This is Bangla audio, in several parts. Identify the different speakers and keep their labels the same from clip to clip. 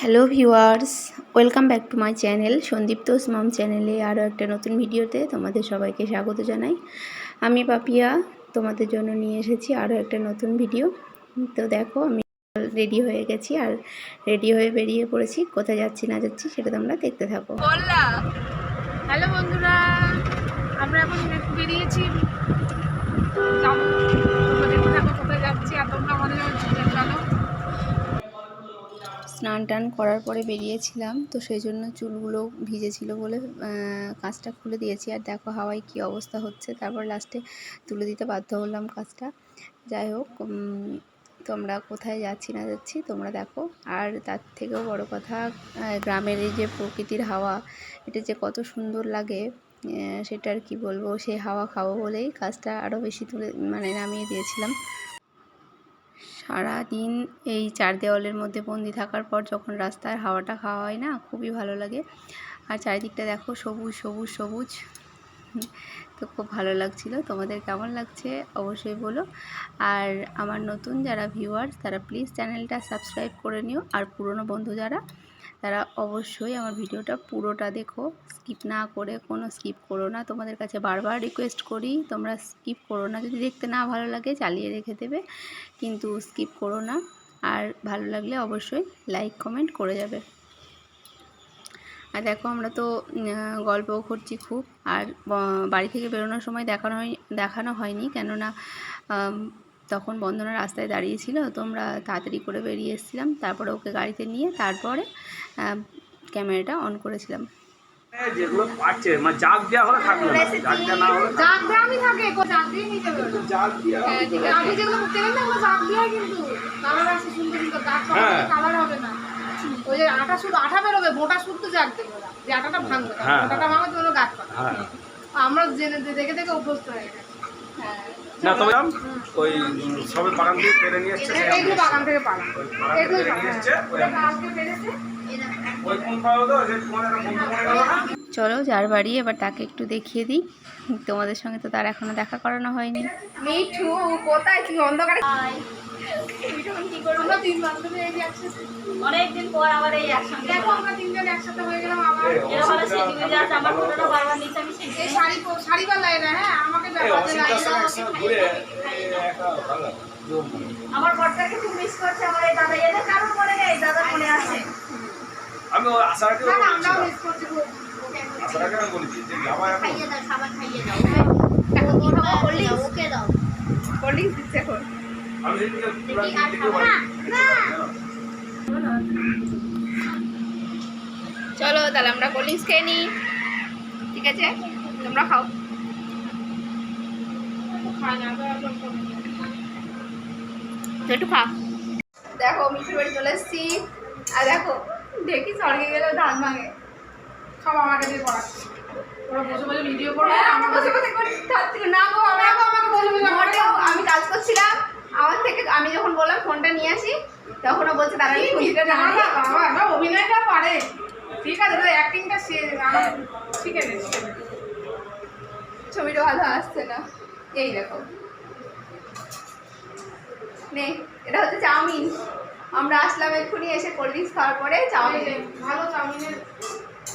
Speaker 1: Hello viewers welcome back to my channel Sandiptosh মাম চ্যানেলে আরও একটা নতুন ভিডিওতে তোমাদের সবাইকে স্বাগত জানাই। আমি পাপিয়া, তোমাদের জন্য নিয়ে এসেছি আরও একটা নতুন ভিডিও তো দেখো, আমি রেডি হয়ে গেছি আর রেডি হয়ে বেরিয়ে পড়েছি। কোথায় যাচ্ছি, না যাচ্ছি, সেটা তোমরা দেখতে থাকো।
Speaker 2: হ্যালো বন্ধুরা! আমরা এখন বেরিয়েছি। কোথায় যাচ্ছি আর তোমরা আমাদের
Speaker 1: স্নান টান করার পরে বেরিয়েছিলাম, তো সেই জন্য চুলগুলো ভিজেছিল বলে কাঁচটা খুলে দিয়েছি। আর দেখো হাওয়ায় কি অবস্থা হচ্ছে। তারপর লাস্টে তুলে দিতে বাধ্য হলাম কাজটা। যাই হোক তোমরা কোথায় যাচ্ছি না যাচ্ছি, তোমরা দেখো। আর তার থেকেও বড় কথা গ্রামের এই যে প্রকৃতির হাওয়া, এটা যে কত সুন্দর লাগে সেটা আর কি বলব? সেই হাওয়া খাব বলেই কাজটা আরও বেশি তুলে মানে নামিয়ে দিয়েছিলাম। সারা দিন এই চার দেওয়ালের মধ্যে বন্দি থাকার পর যখন রাস্তার হাওয়াটা খাওয়া হয় না, খুবই ভালো লাগে। আর চারিদিকটা দেখো সবুজ সবুজ সবুজ। তো খুব ভালো লাগছিল। তোমাদের কেমন লাগছে অবশ্যই বলো। আর আমার নতুন যারা ভিউয়ার্স তারা প্লিজ চ্যানেলটা সাবস্ক্রাইব করে নিও। আর পুরনো বন্ধু যারা তারা অবশ্যই আমার ভিডিওটা পুরোটা দেখো। স্কিপ না করে কোনো স্কিপ করো না। তোমাদের কাছে বারবার রিকোয়েস্ট করি, তোমরা স্কিপ করো না। যদি দেখতে না ভালো লাগে চালিয়ে রেখে দেবে, কিন্তু স্কিপ করো না। আর ভালো লাগলে অবশ্যই লাইক কমেন্ট করে যাবে। আর দেখো, আমরা তো গল্প করছি খুব। আর বাড়ি থেকে বেরোনোর সময় দেখানো দেখানো হয়নি। কেননা তখন বন্ধনা রাস্তায় দাঁড়িয়েছিল। তো আমরা তাড়াতাড়ি করে বেরিয়ে এসেছিলাম। তারপরে ওকে গাড়িতে নিয়ে তারপরে ক্যামেরাটা অন করেছিলাম।
Speaker 3: যেগুলো পাচ্ছে মানে জাগ দেওয়া হলে থাকবে না। জাগ দেওয়া না হলে
Speaker 2: জাগ দিয়ে আমি থাকে কো জাগ দিয়ে নিয়ে যাবে
Speaker 3: জাগ দেওয়া
Speaker 2: হ্যাঁ, ঠিক আছে। আমি যেগুলো মুখতে গেলাম ওগুলো জাগ দিয়ে কিন্তু। কালার আছে সুন্দর সুন্দর জাগ
Speaker 3: হ্যাঁ।
Speaker 2: কালার হবে না। ওই যে আটা শুধু আঠা বেরোবে মোটা শুধু জাগ দেবে ওরা। যে আটাটা ভাঙবে না। মোটাটা গাছ পাবে
Speaker 3: হ্যাঁ।
Speaker 2: আমরা জেনে দেখে দেখে অভ্যস্ত হয়ে গেছি। হ্যাঁ।
Speaker 3: না তবে ওই সবে বাগান থেকে পেরে নিয়ে এসছে
Speaker 2: বাগান থেকে পালা।
Speaker 3: বাগান থেকে
Speaker 2: এগুলো
Speaker 3: পেরে নিয়ে এসছে ওই
Speaker 2: এটা আজকে পেরেছে?
Speaker 3: ওই কোন পাওয়া তো যে তোমাদের বন্ধু গেল না?
Speaker 1: চলো যার বাড়ি এবার তাকে একটু দেখিয়ে দিই। তোমাদের সঙ্গে তো তার এখনও দেখা করানো হয়নি।
Speaker 2: মিঠু কোথায়? কি অন্ধকারে? আমরা তিন বান্ধবী এই একসাথে
Speaker 4: অনেকদিন পর আবার এই একসঙ্গে
Speaker 2: দেখো আমরা তিনজন একসাথে হয়ে গেলাম আবার
Speaker 3: এই
Speaker 4: এরা ভালো সেটিং আমার ফটোটা বারবার নিচে আমি
Speaker 2: এই শাড়ি শাড়ি বালাই না হ্যাঁ আমাকে ব্যাপারে
Speaker 4: আমার খুব মিস করছে আমার এই দাদা কারণ মনে দাদা মনে আছে
Speaker 3: আমি আসার আগে
Speaker 2: না
Speaker 3: বলছিলাম
Speaker 2: মিস করছি।
Speaker 3: আসার আগে আমি বলেছি যে যাব
Speaker 4: খাইয়ে দাও খাবার খাইয়ে দাও
Speaker 2: এখন কি খাব?
Speaker 4: ওকে দাও
Speaker 2: কোল্ড ড্রিঙ্কস দিচ্ছে চলো তাহলে আমরা কোল্ড ড্রিঙ্কস খেয়ে নিই। ঠিক আছে? তোমরা খাও। তো একটু খা। দেখো মিষ্টি বাড়ি চলে এসেছি। আর দেখো দেখি স্বর্গে গেলেও ধান ভাঙে। সব আমাকে দিয়ে পড়াচ্ছে। ওরা বসে বসে ভিডিও করো বসে বসে খাচ্ছি না গো আমাকে বসে বসে আমি কাজ করছিলাম। আমার থেকে আমি যখন বললাম ফোনটা নিয়ে আসি তখন ও বলছে খুঁজিটা জানা বাবা অভিনয়টা পারে। ঠিক আছে অ্যাক্টিংটা শিখে নে ছবিটা ভালো আসছে না। এই দেখো। নে এটা হচ্ছে চাউমিন। আমরা আসলাম এক্ষুনি এসে কোল্ড ড্রিঙ্কস খাওয়ার পরে চাউমিন। ভালো চাউমিনের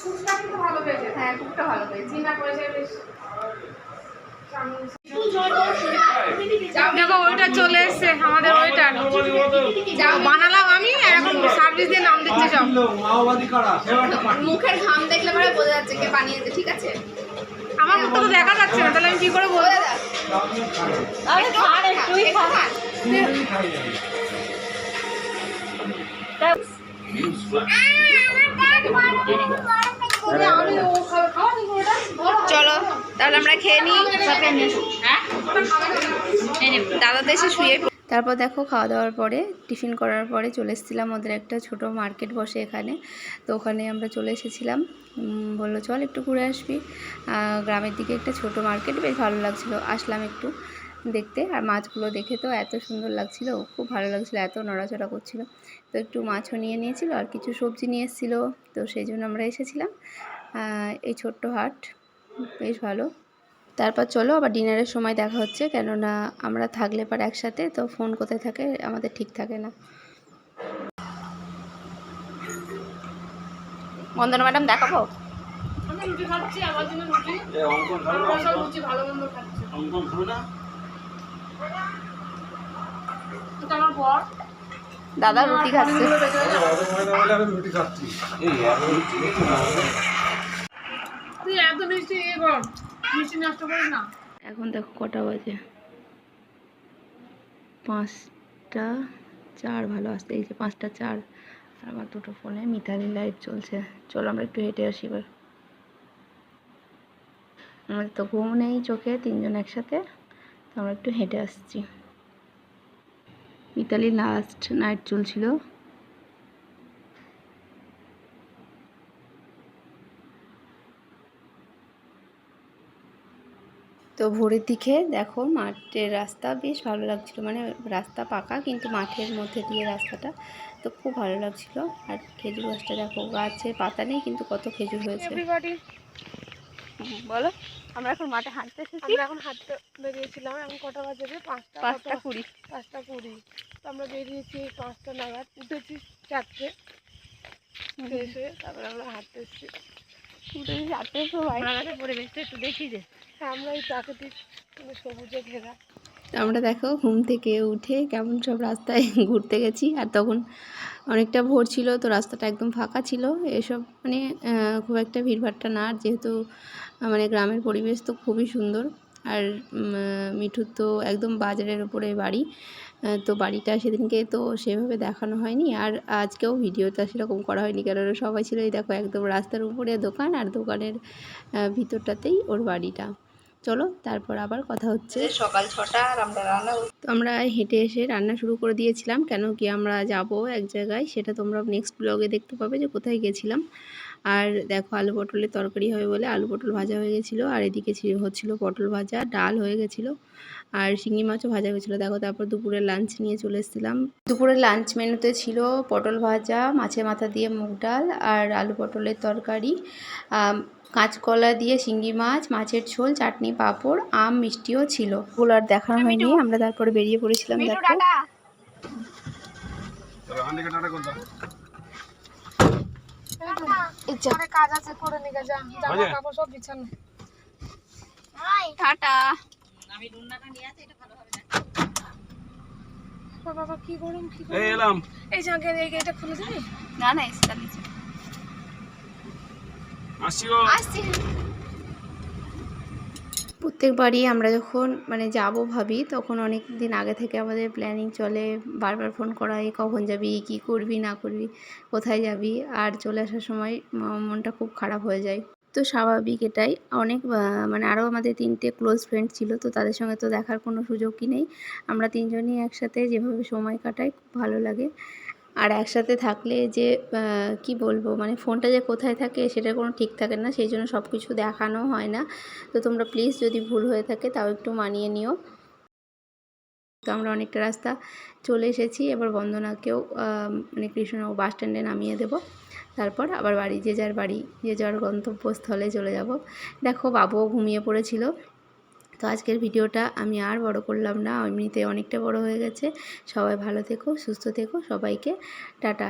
Speaker 2: কুকটা কিন্তু ভালো পেয়েছে হ্যাঁ কুকটা ভালো পেয়েছি না করেছে বেশ। দেখো ওইটা চলে এসছে আমাদের ওইটা। বানালাম আমি আর এখন সার্ভিস দিয়ে নাম দিচ্ছে সব। মুখের ঘাম দেখলে পরে বোঝা যাচ্ছে কে বানিয়েছে ঠিক আছে?
Speaker 4: আমার মুখটা তো দেখা যাচ্ছে না তাহলে আমি কি করে বলব? আরে খান একটুই খান।
Speaker 5: তিনজনই খাই যাবে
Speaker 1: চলো, তাহলে আমরা খেয়ে নিই। দাদা তো এসে শুয়ে তারপর দেখো, খাওয়া দাওয়ার পরে, টিফিন করার পরে চলে এসেছিলাম ওদের একটা ছোট মার্কেট বসে এখানে। তো ওখানে আমরা চলে এসেছিলাম। বলল, চল একটু ঘুরে আসবি। গ্রামের দিকে একটা ছোট মার্কেট, বেশ ভালো লাগছিল। আসলাম একটু দেখতে। আর মাছগুলো দেখে তো এত সুন্দর লাগছিল, খুব ভালো লাগছিল, এত নড়াচড়া করছিল। তো একটু মাছও নিয়ে নিয়েছিল আর কিছু সবজি নিয়ে এসেছিল। তো সেই জন্য আমরা এসেছিলাম এই ছোট্ট হাট। বেশ ভালো। তারপর চলো আবার ডিনারের সময় দেখা হচ্ছে কেননা আমরা থাকলে পর একসাথে তো ফোন কোথায় থাকে আমাদের ঠিক থাকে না। বন্দনা ম্যাডাম দেখাবো? দাদা রুটি খাচ্ছে।
Speaker 2: তুই এত মিষ্টি ইয়ে কর মিষ্টি নষ্ট করিস না।
Speaker 1: এখন দেখো কটা বাজে। পাঁচটা চার ভালো আসতে এই যে পাঁচটা চার, আর আমার দুটো ফোনে মিতালি লাইট চলছে। চলো আমরা একটু হেঁটে আসি এবার। আমাদের তো ঘুম নেই চোখে, তিনজন একসাথে। তো আমরা একটু হেঁটে আসছি। মিতালি লাস্ট নাইট চলছিল। তো ভোরের দিকে দেখো মাঠের রাস্তা বেশ ভালো লাগছিল। মানে রাস্তা পাকা কিন্তু মাঠের মধ্যে দিয়ে রাস্তাটা তো খুব ভালো লাগছিল। আর খেজুর গাছটা দেখো গাছে পাতা নেই কিন্তু কত খেজুর হয়েছে। বলো আমরা এখন মাঠে হাঁটতে এসেছি।
Speaker 2: আমরা এখন হাঁটতে বেরিয়েছিলাম এখন কটা বাজে পাঁচটা
Speaker 1: পাঁচটা কুড়ি।
Speaker 2: পাঁচটা কুড়ি। তো আমরা বেরিয়েছি পাঁচটা নাগাদ উঠেছি চারটে। হয়ে তারপরে আমরা হাঁটতে এসেছি।
Speaker 1: উঠেছি এসো
Speaker 4: বাংলাদেশের পরিবেশটা একটু দেখি যে
Speaker 2: হ্যাঁ আমরা এই প্রাকৃতিক সবুজে ঘেরা।
Speaker 1: আমরা দেখো, ঘুম থেকে উঠে কেমন সব রাস্তায় ঘুরতে গেছি। আর তখন অনেকটা ভোর ছিল, তো রাস্তাটা একদম ফাঁকা ছিল। এসব মানে খুব একটা ভিড়ভাট্টা না। আর যেহেতু মানে গ্রামের পরিবেশ তো খুবই সুন্দর। আর মিঠুর তো একদম বাজারের উপরে বাড়ি। তো বাড়িটা সেদিনকে তো সেভাবে দেখানো হয়নি। আর আজকেও ভিডিওটা সেরকম করা হয়নি, কেননা সবাই ছিল, এই দেখো, একদম রাস্তার উপরে দোকান। আর দোকানের ভিতরটাতেই ওর বাড়িটা। চলো তারপর আবার কথা হচ্ছে। সকাল ছটা আর আমরা রান্না তো আমরা হেঁটে এসে রান্না শুরু করে দিয়েছিলাম কেন কি আমরা যাব এক জায়গায় সেটা তোমরা নেক্সট ব্লগে দেখতে পাবে যে কোথায় গেছিলাম। আর দেখো আলু পটলের তরকারি হবে বলে আলু পটল ভাজা হয়ে গেছিল আর এদিকে ছিল হচ্ছিল পটল ভাজা ডাল হয়ে গেছিল আর শিঙি মাছও ভাজা হয়েছিলো। দেখো তারপর দুপুরে লাঞ্চ নিয়ে চলে এসেছিলাম। দুপুরের লাঞ্চ মেনুতে ছিল পটল ভাজা মাছের মাথা দিয়ে মুগ ডাল আর আলু পটলের তরকারি। কাঁচকলা দিয়ে শিঙ্গি মাছ মাছের ঝোল চাটনি পাঁপড় আম মিষ্টিও ছিল। ওগুলো আর দেখানো হয়নি। আমরা তারপরে বেরিয়ে পড়েছিলাম দেখো।
Speaker 2: কাজ আছে করে নিয়ে যা জামা কাপড় সব বিছানো।
Speaker 1: টাটা।
Speaker 2: বাবা কি গরম কি
Speaker 3: এই
Speaker 2: গরম।
Speaker 3: এলাম।
Speaker 2: এই জায়গা এই গেটটা খুলে দিবি?
Speaker 1: না না এসে
Speaker 3: আসছি।
Speaker 1: প্রত্যেকবারই আমরা যখন মানে যাব ভাবি তখন অনেক দিন আগে থেকে আমাদের প্ল্যানিং চলে বারবার ফোন করা হয় কখন যাবি কি করবি না করবি কোথায় যাবি আর চলে আসার সময় মনটা খুব খারাপ হয়ে যায়। তো স্বাভাবিক এটাই। অনেক মানে আরও আমাদের তিনটে ক্লোজ ফ্রেন্ড ছিল তো তাদের সঙ্গে তো দেখার কোনো সুযোগই নেই। আমরা তিনজনই একসাথে যেভাবে সময় কাটাই খুব ভালো লাগে। আর একসাথে থাকলে যে কি বলব মানে ফোনটা যে কোথায় থাকে সেটার কোনো ঠিক থাকে না, সেই জন্য সব কিছু দেখানো হয় না। তো তোমরা প্লিজ যদি ভুল হয়ে থাকে তাও একটু মানিয়ে নিও। তো আমরা অনেকটা রাস্তা চলে এসেছি। এবার বন্দনাকেও মানে কৃষ্ণনগর বাস স্ট্যান্ডে নামিয়ে দেব। তারপর আবার বাড়ি, যে যার বাড়ি, যে যার গন্তব্যস্থলে চলে যাব। দেখো বাবুও ঘুমিয়ে পড়েছিল। তো আজকের ভিডিওটা আমি আর বড় করলাম না, এমনিতে অনেকটা বড় হয়ে গেছে। সবাই ভালো থেকো, সুস্থ থেকো, সবাইকে টাটা।